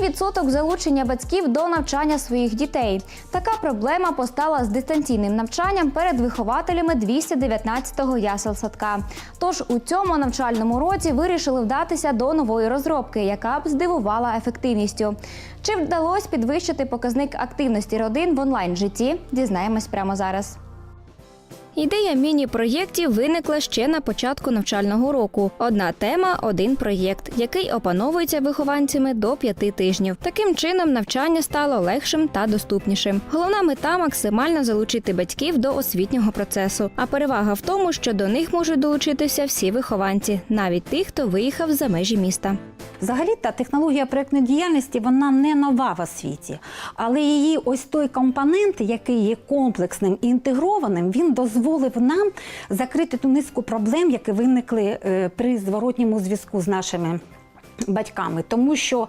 відсоток залучення батьків до навчання своїх дітей. Така проблема постала з дистанційним навчанням перед вихователями 219-го ясел-садка. Тож у цьому навчальному році вирішили вдатися до нової розробки, яка б здивувала ефективністю. Чи вдалося підвищити показник активності родин в онлайн житті? Дізнаємось прямо зараз. Ідея міні-проєктів виникла ще на початку навчального року. Одна тема, один проєкт, який опановується вихованцями до п'яти тижнів. Таким чином навчання стало легшим та доступнішим. Головна мета максимально залучити батьків до освітнього процесу. А перевага в тому, що до них можуть долучитися всі вихованці, навіть тих, хто виїхав за межі міста. Взагалі та технологія проєктної діяльності вона не нова в освіті, але її ось той компонент, який є комплексним і інтегрованим, він дозволив нам закрити ту низку проблем, які виникли е, при зворотньому зв'язку з нашими батьками, тому що.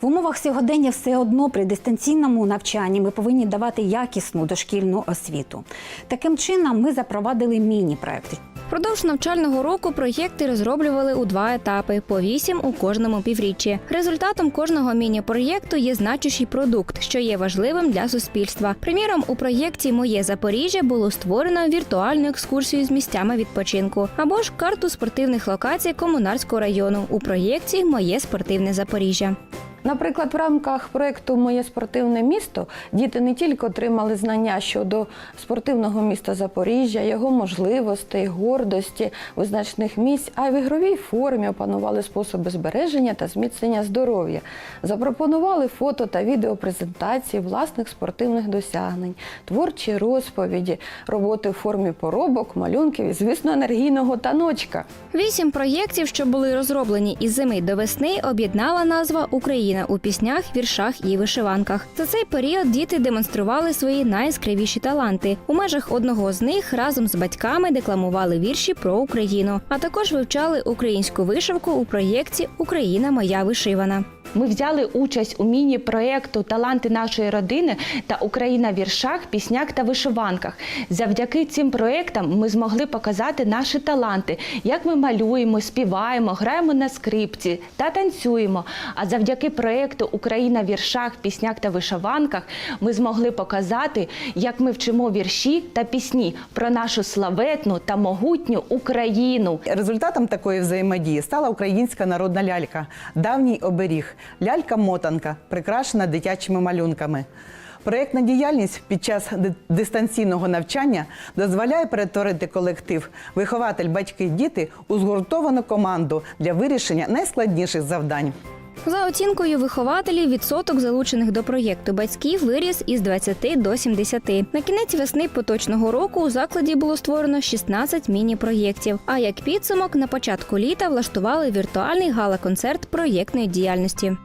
В умовах сьогодення все одно при дистанційному навчанні ми повинні давати якісну дошкільну освіту. Таким чином, ми запровадили міні-проекти. Впродовж навчального року проєкти розроблювали у два етапи по вісім у кожному півріччі. Результатом кожного міні-проєкту є значущий продукт, що є важливим для суспільства. Приміром, у проєкті Моє Запоріжжя було створено віртуальну екскурсію з місцями відпочинку або ж карту спортивних локацій комунарського району у проєкті Моє спортивне Запоріжжя. Наприклад, в рамках проєкту Моє спортивне місто діти не тільки отримали знання щодо спортивного міста Запоріжжя, його можливостей, гордості, визначних місць, а й в ігровій формі опанували способи збереження та зміцнення здоров'я, запропонували фото та відеопрезентації власних спортивних досягнень, творчі розповіді, роботи в формі поробок, малюнків і, звісно, енергійного таночка. Вісім проєктів, що були розроблені із зими до весни, об'єднала назва Україна у піснях, віршах і вишиванках. За цей період діти демонстрували свої найяскравіші таланти. У межах одного з них разом з батьками декламували вірші про Україну, а також вивчали українську вишивку у проєкті Україна моя вишивана. Ми взяли участь у міні-проєкту Таланти нашої родини та Україна в віршах, піснях та вишиванках. Завдяки цим проєктам ми змогли показати наші таланти, як ми малюємо, співаємо, граємо на скрипці та танцюємо. А завдяки проєкту Україна в віршах, піснях та вишиванках ми змогли показати, як ми вчимо вірші та пісні про нашу славетну та могутню Україну. Результатом такої взаємодії стала українська народна лялька, давній оберіг, лялька-мотанка, прикрашена дитячими малюнками. Проєктна діяльність під час дистанційного навчання дозволяє перетворити колектив, вихователь, батьки, діти у згуртовану команду для вирішення найскладніших завдань. За оцінкою вихователів, відсоток залучених до проєкту батьків виріс із 20 до 70. На кінець весни поточного року у закладі було створено 16 міні-проєктів. А як підсумок, на початку літа влаштували віртуальний гала-концерт проєктної діяльності.